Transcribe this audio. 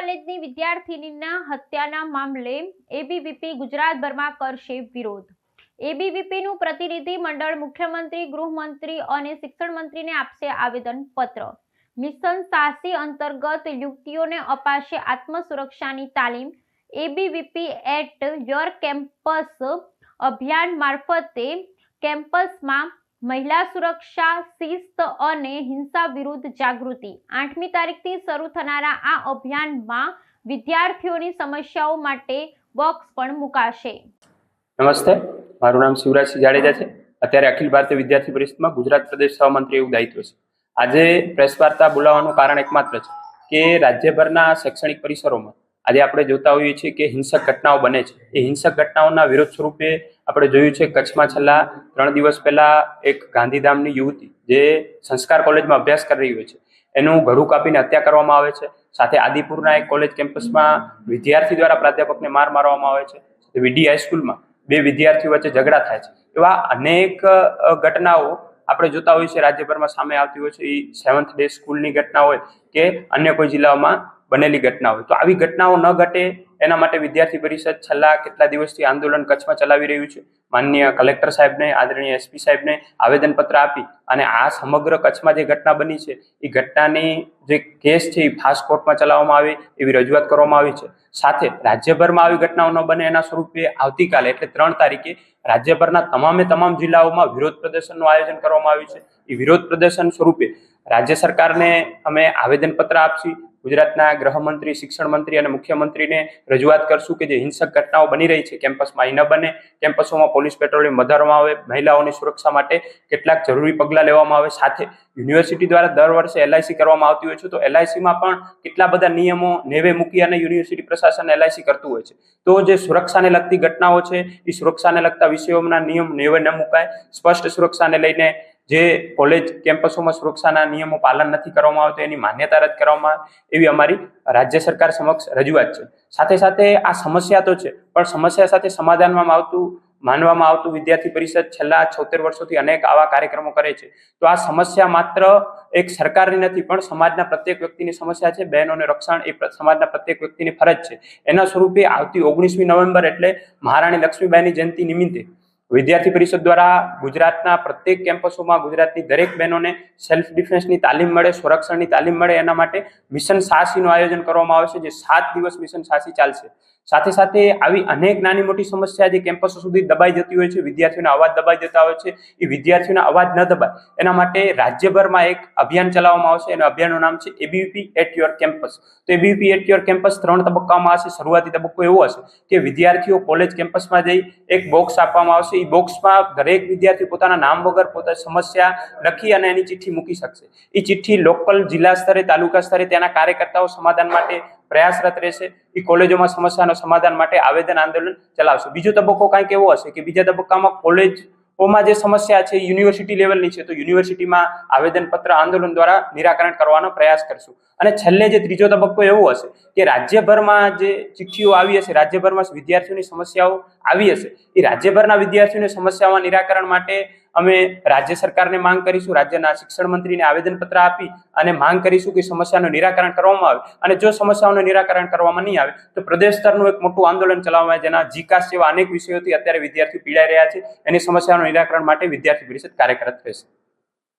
કોલેજની વિદ્યાર્થિનીના હત્યાના મામલે એબીવીપી ગુજરાતભરમાં કરશે વિરોધ. એબીવીપીનું પ્રતિનિધિ મંડળ મુખ્યમંત્રી, ગૃહમંત્રી અને શિક્ષણ આપશે આવેદન પત્ર મિશન સાહસી અંતર્ગત યુવતીઓને અપાશે આત્મસુરક્ષાની તાલીમ. એબીવીપી એટ યોર કેમ્પસ અભિયાન મારફતે કેમ્પસમાં મહિલા સુરક્ષા, શિસ્ત અને હિંસા વિરુદ્ધ જાગૃતિ. આઠમી તારીખથી શરૂ થનારા આ અભિયાનમાં વિદ્યાર્થીઓની સમસ્યાઓ માટે બોક્સ પણ મુકાશે. નમસ્તે. મારું નામ શિવરાજસિંહ જાડેજા છે. અત્યારે અખિલ ભારતીય વિદ્યાર્થી પરિષદમાં ગુજરાત પ્રદેશ સહમંત્રી એવું દાયિત્વ છે. આજે પ્રેસ વાર્તા બોલાવવાનું કારણ એકમાત્ર છે કે રાજ્યભરના શૈક્ષણિક પરિસરોમાં આજે આપણે જોતા હોઈએ છીએ કે હિંસક ઘટનાઓ બને છે. એ હિંસક ઘટનાઓના વિરોધ સ્વરૂપે આપણે જોયું છે કચ્છમાં છેલ્લા ત્રણ દિવસ પહેલા એક ગાંધીધામની યુવતી જે સંસ્કાર કોલેજમાં અભ્યાસ કરી રહી હોય છે, એનું ઘડું કાપીને હત્યા કરવામાં આવે છે. સાથે આદિપુરના એક કોલેજ કેમ્પસમાં વિદ્યાર્થી દ્વારા પ્રાધ્યાપકને માર મારવામાં આવે છે. વીડી હાઈસ્કૂલમાં બે વિદ્યાર્થીઓ વચ્ચે ઝઘડા થાય છે. એવા અનેક ઘટનાઓ આપણે જોતા હોઈએ છીએ. રાજ્યભરમાં સામે આવતી હોય છે. એ સેવન્થ ડે સ્કૂલની ઘટના હોય કે અન્ય કોઈ જિલ્લાઓમાં બનેલી ઘટના હોય. તો આવી ઘટનાઓ ન ઘટે એના માટે વિદ્યાર્થી પરિષદ છેલ્લા કેટલા દિવસથી આંદોલન કચ્છમાં ચલાવી રહ્યું છે. માનનીય કલેક્ટર સાહેબને, આદરણીય એસપી સાહેબને આવેદનપત્ર આપી અને આ સમગ્ર કચ્છમાં જે ઘટના બની છે, એ ઘટનાની જે કેસ છે, એ ફાસ્ટ કોર્ટમાં ચલાવવામાં આવે એવી રજૂઆત કરવામાં આવી છે. સાથે રાજ્યભરમાં આવી ઘટનાઓ ન બને એના સ્વરૂપે આવતીકાલે, એટલે ત્રણ તારીખે, રાજ્યભરના તમામે તમામ જિલ્લાઓમાં વિરોધ પ્રદર્શનનું આયોજન કરવામાં આવ્યું છે. એ વિરોધ પ્રદર્શન સ્વરૂપે રાજ્ય સરકારને અમે આવેદનપત્ર આપશી ગુજરાતના ગૃહમંત્રી શિક્ષણ મંત્રી અને મુખ્યમંત્રીને રજૂઆત કરશું કે જે હિંસક ઘટનાઓ બની રહી છે, કેમ્પસમાં એ ન બને. કેમ્પસોમાં પોલીસ પેટ્રોલિંગ વધારવામાં આવે, મહિલાઓની સુરક્ષા માટે કેટલાક જરૂરી પગલાં લેવામાં આવે. સાથે યુનિવર્સિટી દ્વારા દર વર્ષે એલઆઈસી કરવામાં આવતી હોય છે. તો એલઆઈસીમાં પણ કેટલા બધા નિયમો નેવે મૂકી અને યુનિવર્સિટી પ્રશાસન એલઆઈસી કરતું હોય છે. તો જે સુરક્ષાને લગતી ઘટનાઓ છે એ સુરક્ષાને લગતા વિષયોના નિયમ નેવે ન મુકાય. સ્પષ્ટ સુરક્ષાને લઈને જે કોલેજ કેમ્પસોમાં સુરક્ષાના નિયમો પાલન નથી કરવામાં આવતું, એની માન્યતા રદ કરવામાં એવી અમારી રાજ્ય સરકાર સમક્ષ રજૂઆત છે. સાથે સાથે આ સમસ્યા તો છે, પણ સમસ્યા સાથે સમાધાનમાં આવતું, માનવામાં આવતું વિદ્યાર્થી પરિષદ છેલ્લા છોતેર વર્ષોથી અનેક આવા કાર્યક્રમો કરે છે. તો આ સમસ્યા માત્ર એક સરકારની નથી, પણ સમાજના પ્રત્યેક વ્યક્તિની સમસ્યા છે. બહેનોને રક્ષણ એ સમાજના પ્રત્યેક વ્યક્તિની ફરજ છે. એના સ્વરૂપે આવતી ઓગણીસમી નવેમ્બર એટલે મહારાણી લક્ષ્મીબાઈની જયંતિ નિમિત્તે વિદ્યાર્થી પરિષદ દ્વારા ગુજરાતના પ્રત્યેક કેમ્પસોમાં ગુજરાતની દરેક બહેનોને સેલ્ફ ડિફેન્સની તાલીમ મળે સંરક્ષણની તાલીમ મળે, એના માટે મિશન સાહસીનું આયોજન કરવામાં આવે છે, જે સાત દિવસ મિશન સાહસી ચાલશે. સાથે સાથે આવી અનેક નાની મોટી સમસ્યા જે કેમ્પસો સુધી દબાઈ જતી હોય છે, વિદ્યાર્થીઓના અવાજ દબાઈ જતા હોય છે, એ વિદ્યાર્થીઓના અવાજ ન દબાય, એના માટે રાજ્યભરમાં એક અભિયાન ચલાવવામાં આવશે, એનું અભિયાનનું નામ છે એબીવીપી એટ યોર કેમ્પસ તો એબીવીપી એટ યોર કેમ્પસ ત્રણ તબક્કામાં હશે, શરૂઆતી તબક્કો એવો હશે કે વિદ્યાર્થીઓ કોલેજ કેમ્પસમાં જઈ એક બોક્સ આપવામાં આવશે, એ બોક્સમાં દરેક વિદ્યાર્થી પોતાના નામ વગર પોતાની સમસ્યા લખી અને એની ચિઠ્ઠી મૂકી શકશે. એ ચિઠ્ઠી લોકલ જિલ્લા સ્તરે, તાલુકા સ્તરે, ત્યાંના કાર્યકર્તાઓ સમાધાન માટે પ્રયાસરત રહેશે. એ કોલેજોમાં સમસ્યાનો સમાધાન માટે આવેદન આંદોલન ચલાવશે. બીજો તબક્કો કાંઈક એવો હશે કે બીજા તબક્કામાં કોલેજોમાં જે સમસ્યા છે, યુનિવર્સિટી લેવલની છે, તો યુનિવર્સિટીમાં આવેદનપત્ર આંદોલન દ્વારા નિરાકરણ કરવાનો પ્રયાસ કરશું. અને છેલ્લે જે ત્રીજો તબક્કો એવો હશે કે રાજ્યભરમાં જે ચિઠ્ઠીઓ આવી હશે, રાજ્યભરમાં વિદ્યાર્થીઓની સમસ્યાઓ આવી હશે. એ રાજ્યભરના વિદ્યાર્થીઓની સમસ્યાઓના નિરાકરણ માટે અમે રાજ્ય સરકારને માંગ કરીશું, રાજ્યના શિક્ષણ મંત્રીને આવેદનપત્ર આપી અને માંગ કરીશું કે સમસ્યાનું નિરાકરણ કરવામાં આવે. અને જો સમસ્યાઓનું નિરાકરણ કરવામાં નહીં આવે, તો પ્રદેશ સ્તરનું એક મોટું આંદોલન ચલાવવામાં આવે, જેના જીકાસ જેવા અનેક વિષયોથી અત્યારે વિદ્યાર્થીઓ પીડાઈ રહ્યા છે. એની સમસ્યાનું નિરાકરણ માટે વિદ્યાર્થી પરિષદ કાર્યરત રહેશે.